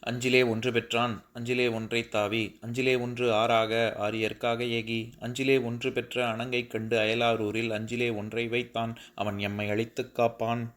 அஞ்சிலே ஒன்று பெற்றான் அஞ்சிலே ஒன்றை தாவி அஞ்சிலே ஒன்று ஆறாக ஆரியற்காக ஏகி அஞ்சிலே ஒன்று பெற்ற அணங்கை கண்டு அயலாரூரில் அஞ்சிலே ஒன்றை வைத்தான் அவன் எம்மை அழித்துக் காப்பான்.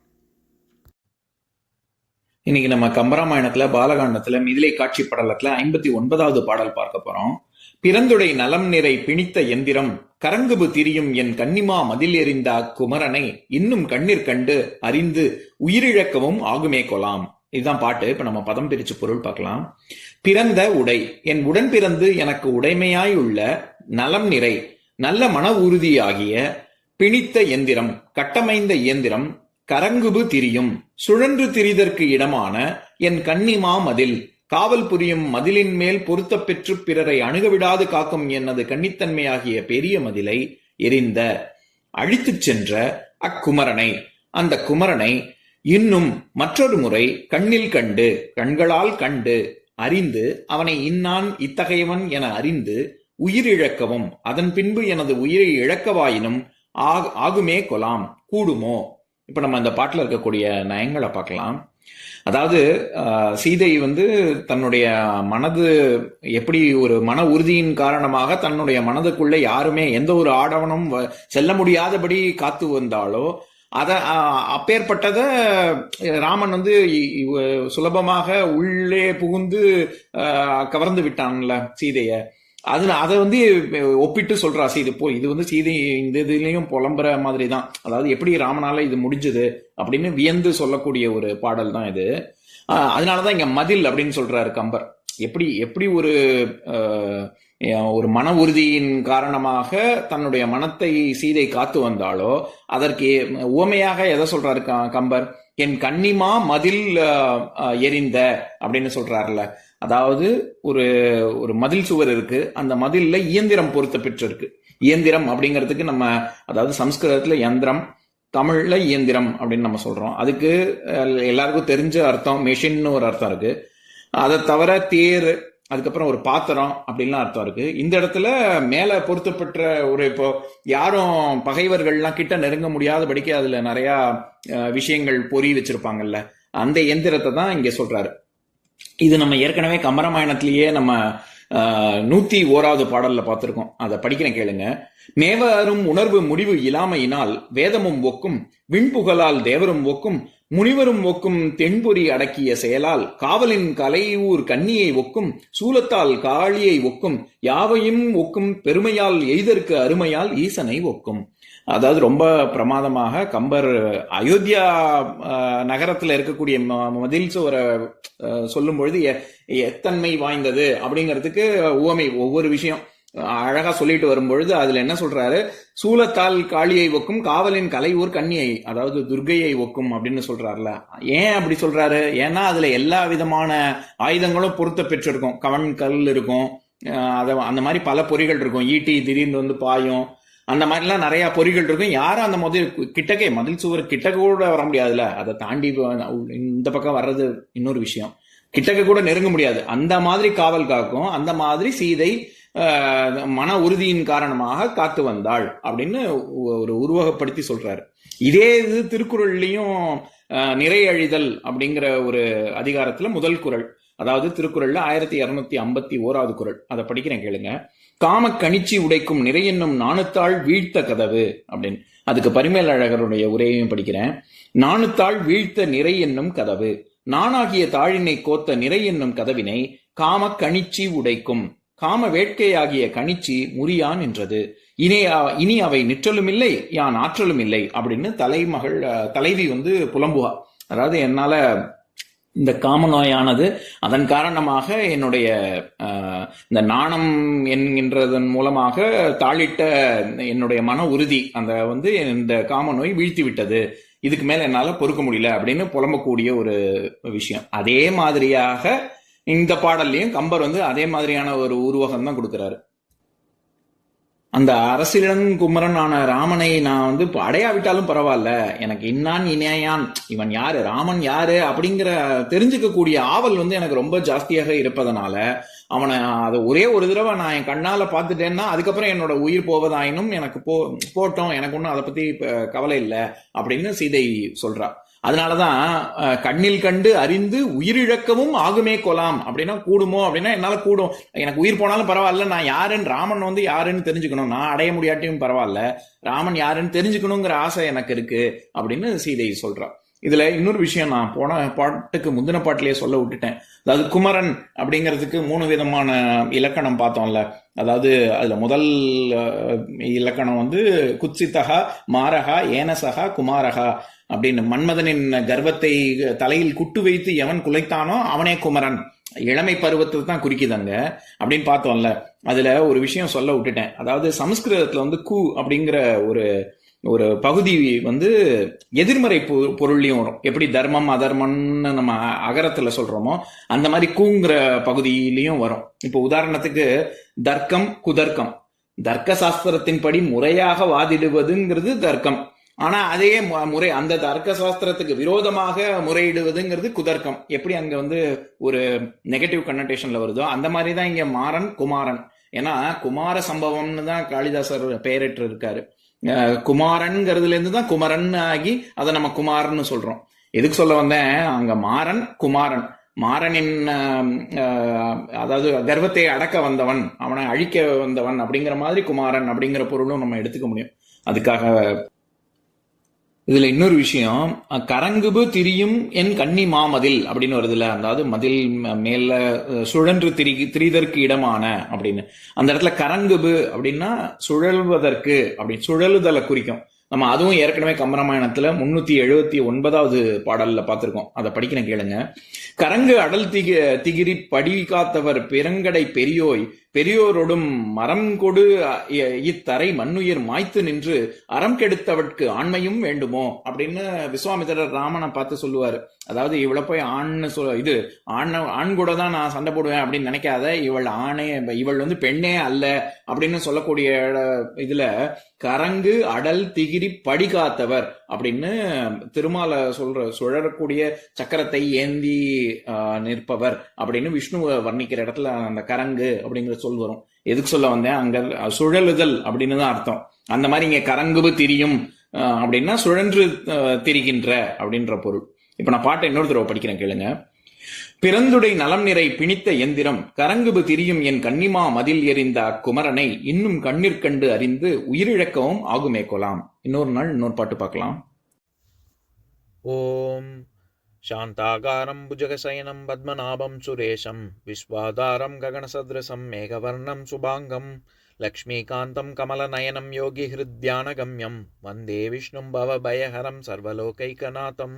இன்னைக்கு நம்ம கம்பராமாயணத்துல பாலகாண்டத்துல மிதிலை காட்சி படலத்துல ஐம்பத்தி ஒன்பதாவது பாடல் பார்க்க போறோம். பிறந்துடை நலம் நிறை பிணித்த எந்திரம் கரங்குபு திரியும் என் கன்னிமா மதில் எறிந்த அக்குமரனை இன்னும் கண்ணீர் கண்டு அறிந்து உயிரிழக்கவும் ஆகுமே கொலாம். இதுதான் பாட்டு. இப்ப நம்ம பதம் பிரிச்சு பொருள் பார்க்கலாம். பிறந்த உடை. என் உடன் பிறந்து எனக்கு உடைமையாய் உள்ள நலம் நிறை. நல்ல மன உறுதியாகிய பிணித்த எந்திரம். கட்டமைந்த இயந்திரம். கரங்குபு திரியும். சுழன்று திரிதற்கு இடமான என் கன்னிமா மதில். காவல் புரியும் மதிலின் மேல் பொருத்த பெற்று பிறரை அணுகவிடாது காக்கும் எனது கன்னித்தன்மையாகிய பெரிய மதிலை எரிந்த அழித்துச் சென்ற அக்குமரனை. அந்த குமரனை இன்னும் மற்றொரு முறை கண்ணில் கண்டு கண்களால் கண்டு அறிந்து அவனை இன்னான் இத்தகையவன் என அறிந்து உயிரிழக்கவும் அதன் பின்பு எனது உயிரை இழக்கவாயினும் ஆகுமே கொலாம் கூடுமோ? இப்ப நம்ம இந்த பாட்டுல இருக்கக்கூடிய நயங்களை பார்க்கலாம். அதாவது ஆஹ், சீதை வந்து தன்னுடைய மனது எப்படி ஒரு மன உறுதியின் காரணமாக தன்னுடைய மனதுக்குள்ள யாருமே எந்த ஒரு ஆடவனும் வ- செல்ல முடியாதபடி காத்து வந்தாலோ அத அப்பேற்பட்டதை ராமன் வந்து சுலபமாக உள்ளே புகுந்து கவர்ந்து விட்டான்ல சீதைய. அதுல அதை வந்து ஒப்பிட்டு சொல்றா சீதை போ இது வந்து சீதை இந்த இதுலயும் புலம்புற மாதிரி தான் அதாவது எப்படி ராமனால இது முடிஞ்சது அப்படின்னு வியந்து சொல்லக்கூடிய ஒரு பாடல் தான் இது அதனாலதான் இங்க மதில் அப்படின்னு சொல்றாரு கம்பர். எப்படி எப்படி ஒரு ஒரு மன உறுதியின் காரணமாக தன்னுடைய மனத்தை சீதை காத்து வந்தாலோ அதற்கு உவமையாக எதை சொல்றாரு க- கம்பர்? என் கன்னிமா மதில் எரிந்த அப்படின்னு சொல்றாருல அதாவது ஒரு ஒரு மதில் சுவர் இருக்கு. அந்த மதில்ல இயந்திரம் பொருத்த பெற்றிருக்கு. இயந்திரம் அப்படிங்கிறதுக்கு நம்ம அதாவது சம்ஸ்கிருதத்துல யந்திரம் தமிழ்ல இயந்திரம் அப்படின்னு நம்ம சொல்றோம். அதுக்கு எல்லாருக்கும் தெரிஞ்ச அர்த்தம் மெஷின்னு ஒரு அர்த்தம் இருக்கு. அதை தவிர தேர் அதுக்கப்புறம் ஒரு பாத்திரம் அப்படின்லாம் அர்த்தம் இருக்கு. இந்த இடத்துல மேல பொருத்தப்பட்ட ஒரு இப்போ யாரும் பகைவர்கள்லாம் கிட்ட நெருங்க முடியாதபடிக்கு அதுல நிறைய விஷயங்கள் பொறி வச்சிருப்பாங்கல்ல. அந்த எந்திரத்தை தான் இங்க சொல்றாரு. இது நம்ம ஏற்கனவே கம்பராமாயணத்திலேயே நம்ம நூத்தி ஓராவது பாடல்ல பார்த்திருக்கோம். அதை படிக்கிறேன் கேளுங்க. மேவரும் உணர்வு முடிவு இல்லாமையினால் வேதமும் ஒக்கும் விண்புகளால் தேவரும் ஒக்கும் முனிவரும் ஒக்கும் தென்பொறி அடக்கிய செயலால் காவலின் கலையூர் கன்னியை ஒக்கும் சூலத்தால் காளியை ஒக்கும் யாவையும் ஒக்கும் பெருமையால் எய்தற்கு அருமையால் ஈசனை ஒக்கும். அதாவது ரொம்ப பிரமாதமாக கம்பர் அயோத்தியா நகரத்தில் இருக்கக்கூடிய ம- மதில் சுவரை சொல்லும் பொழுது எ- எத்தன்மை வாய்ந்தது? அப்படிங்கிறதுக்கு உவமை ஒவ்வொரு விஷயம். அழகா சொல்லிட்டு வரும்பொழுது அதுல என்ன சொல்றாரு? சூலத்தால் காளியை ஒக்கும் காவலின் கலையூர் கன்னியை அதாவது துர்கையை ஒக்கும் அப்படின்னு சொல்றாருல. ஏன் அப்படி சொல்றாரு? ஏன்னா அதுல எல்லா விதமான ஆயுதங்களும் பொருத்த பெற்றிருக்கும். கவன் கல் இருக்கும். அதை அத அந்த மாதிரி பல பொறிகள் இருக்கும். ஈட்டி திடீர்னு வந்து பாயும். அந்த மாதிரிலாம் நிறைய பொறிகள் இருக்கும். யாரும் அந்த முதல் கிட்டக்கே மதில் சுவர் கிட்டக்க கூட வர முடியாதுல்ல அதை தாண்டி இந்த பக்கம் வர்றது இன்னொரு விஷயம். கிட்டக்க கூட நெருங்க முடியாது. அந்த மாதிரி காவல் காக்கும். அந்த மாதிரி சீதை மன உறுதியின் காரணமாக காத்து வந்தாள் அப்படின்னு ஒரு உருவகப்படுத்தி சொல்றாரு. இதே இது திருக்குறள்லையும் நிறை அழிதல் அப்படிங்கிற ஒரு அதிகாரத்துல முதல் குறள் அதாவது திருக்குறள்ல ஆயிரத்தி இருநூத்தி ஐம்பத்தி ஓராவது குறள் அதை படிக்கிறேன் கேளுங்க. காம கணிச்சி உடைக்கும் நிறை என்னும் நாணுத்தாள் வீழ்த்த கதவு அப்படின்னு. அதுக்கு பரிமேல் அழகருடைய உரையையும் படிக்கிறேன். நாணுத்தாள் வீழ்த்த நிறை என்னும் கதவு நானாகிய தாழினை கோத்த நிறை என்னும் கதவினை காம கணிச்சி உடைக்கும் காம வேட்கையாகிய கணிச்சி முறியான் என்றது இனி இனி அவை நிற்றலும் இல்லை யான் ஆற்றலும் இல்லை அப்படின்னு தலைமகள் தலைவி வந்து புலம்புவா. அதாவது என்னால இந்த காம நோயானது அதன் காரணமாக என்னுடைய இந்த நாணம் என்கின்றதன் மூலமாக தாளிட்ட என்னுடைய மன உறுதி அந்த வந்து இந்த காம நோய் வீழ்த்தி விட்டது இதுக்கு மேல என்னால பொறுக்க முடியல அப்படின்னு புலம்பக்கூடிய ஒரு விஷயம். அதே மாதிரியாக இந்த பாடல்லையும் கம்பர் வந்து அதே மாதிரியான ஒரு உருவகம் தான் கொடுக்கிறாரு. அந்த அரசியலன் குமரன் ஆன ராமனை நான் வந்து அடையாவிட்டாலும் பரவாயில்ல. எனக்கு இன்னான் இணையான் இவன் யாரு ராமன் யாரு அப்படிங்கிற தெரிஞ்சுக்கக்கூடிய ஆவல் வந்து எனக்கு ரொம்ப ஜாஸ்தியாக இருப்பதனால அவனை அதை ஒரே ஒரு தடவை நான் என் கண்ணால பார்த்துட்டேன்னா அதுக்கப்புறம் என்னோட உயிர் போவதாயினும் எனக்கு போ போட்டோம் எனக்கு ஒன்றும் அதை பத்தி கவலை இல்லை அப்படின்னு சீதை சொல்றா. அதனாலதான் கண்ணில் கண்டு அறிந்து உயிரிழக்கவும் ஆகுமே கொலாம். அப்படின்னா கூடுமோ? அப்படின்னா என்னால கூடும். எனக்கு உயிர் போனாலும் பரவாயில்ல. நான் யாருன்னு ராமன் வந்து யாருன்னு தெரிஞ்சுக்கணும். நான் அடைய முடியாட்டியும் பரவாயில்ல. ராமன் யாருன்னு தெரிஞ்சுக்கணுங்கிற ஆசை எனக்கு இருக்கு. அப்படின்னு சீதை சொல்றா. இதுல இன்னொரு விஷயம் நான் போன பாட்டுக்கு முந்தின பாட்டிலேயே சொல்ல விட்டுட்டேன். அதாவது குமரன் அப்படிங்கிறதுக்கு மூணு விதமான இலக்கணம் பார்த்தோம்ல. அதாவது அதுல முதல் இலக்கணம் வந்து குத்சிதகா மாரகா ஏனசகா குமாரகா அப்படின்னு. மன்மதனின் கர்வத்தை தலையில் குட்டு வைத்து எவன் குலைத்தானோ அவனே குமரன். இளமை பருவத்தை தான் குறிக்குதாங்க அப்படின்னு பார்த்தோம்ல. அதுல ஒரு விஷயம் சொல்ல விட்டுட்டேன். அதாவது சமஸ்கிருதத்துல வந்து கு அப்படிங்கிற ஒரு ஒரு பகுதி வந்து எதிர்மறை பொ- வரும். எப்படி தர்மம் அதர்மம்னு நம்ம அகரத்துல சொல்றோமோ அந்த மாதிரி கூங்கிற பகுதியிலையும் வரும். இப்போ உதாரணத்துக்கு தர்க்கம் குதர்க்கம். தர்க்க சாஸ்திரத்தின்படி முறையாக வாதிடுவதுங்கிறது தர்க்கம். ஆனா அதே முறை அந்த தர்க்க சாஸ்திரத்துக்கு விரோதமாக முறையிடுவதுங்கிறது குதர்க்கம். எப்படி அங்க வந்து ஒரு நெகட்டிவ் கன்னடேஷன்ல வருதோ அந்த மாதிரி தான் இங்க மாறன் குமாரன். ஏன்னா குமார சம்பவம்னு தான் காளிதாசர் பெயரிட்டு இருக்காரு குமாரன்ங்கிறதுலேருந்து குமாரன்ங்கிறதுல இருந்து தான் குமரன் ஆகி அதை நம்ம குமாரன்னு சொல்றோம். எதுக்கு சொல்ல வந்தேன்? அங்க மாறன் குமாரன். மாறனின் ஆஹ், அதாவது கர்வத்தை அடக்க வந்தவன் அவனை அழிக்க வந்தவன் அப்படிங்கிற மாதிரி குமாரன் அப்படிங்கிற பொருளும் நம்ம எடுத்துக்க முடியும். அதுக்காக இதுல இன்னொரு விஷயம் கரங்குபு திரியும் என் கன்னி மாமதில் அப்படின்னு வருதுல்ல. அதாவது மதில் மேல சுழன்று திரி திரிதற்கு இடமான அப்படின்னு. அந்த இடத்துல கரங்குபு அப்படின்னா சுழல்வதற்கு அப்படி சுழலுதலை குறிக்கும். நம்ம அதுவும் ஏற்கனவே கம்பராமாயணத்துல முன்னூத்தி எழுபத்தி ஒன்பதாவது பாடல்ல பார்த்திருக்கோம். அதை படிக்கணும் கேளுங்க. கரங்கு அடல் திகி திகிரி படி காத்தவர் பெருங்கடை பெரியோய் பெரியோரோடும் மரம் கொடு இத்தரை மண்ணுயிர் மாய்த்து நின்று அறம் கெடுத்தவட்கு ஆண்மையும் வேண்டுமோ? அப்படின்னு விஸ்வாமித்திரர் ராமனை பார்த்து சொல்லுவார். அதாவது இவளை போய் ஆண்னு சொல் இது ஆண் ஆண் கூட தான் நான் சண்டை போடுவேன் அப்படின்னு நினைக்காத இவள் ஆணே இவள் வந்து பெண்ணே அல்ல அப்படின்னு சொல்லக்கூடிய இதுல கரங்கு அடல் திகிரி படி காத்தவர். அப்படின்னு திருமால சொல்ற சுழறக்கூடிய சக்கரத்தை ஏந்தி நிற்பவர் அப்படின்னு விஷ்ணுவை வர்ணிக்கிற இடத்துல அந்த கரங்கு அப்படிங்கிற சொல் வரும். எதுக்கு சொல்ல வந்தேன்? அங்க சுழலுதல் அப்படின்னு தான் அர்த்தம். அந்த மாதிரி இங்க கரங்குபு திரியும் ஆஹ், அப்படின்னா சுழன்று திரிகின்ற அப்படின்ற பொருள். இப்ப நான் பாட்டை இன்னொரு தடவை படிக்கிறேன் கேளுங்க. பிறந்துடை நலம் நிறை பிணித்த எந்திரம் கரங்குபு திரியும் என் கன்னிமா மதில் எறிந்த அக்குமரனை இன்னும் கண்ணிற்கண்டு அறிந்து உயிரிழக்கவும் ஆகுமே கொலாம். இன்னொரு நாள் இன்னொரு பாட்டு பார்க்கலாம். ஓம் சாந்தாகாரம் புஜகசயனம் शान्ताकारं भुजगशयनं पद्मनाभं सुरेशं विश्वाधारं गगनसदृशं मेघवर्णं शुभाङ्गं लक्ष्मीकान्तं कमलनयनं योगिहृद्यानगम्यं वन्दे विष्णुं भवभयहरं सर्वलोकैकनाथम्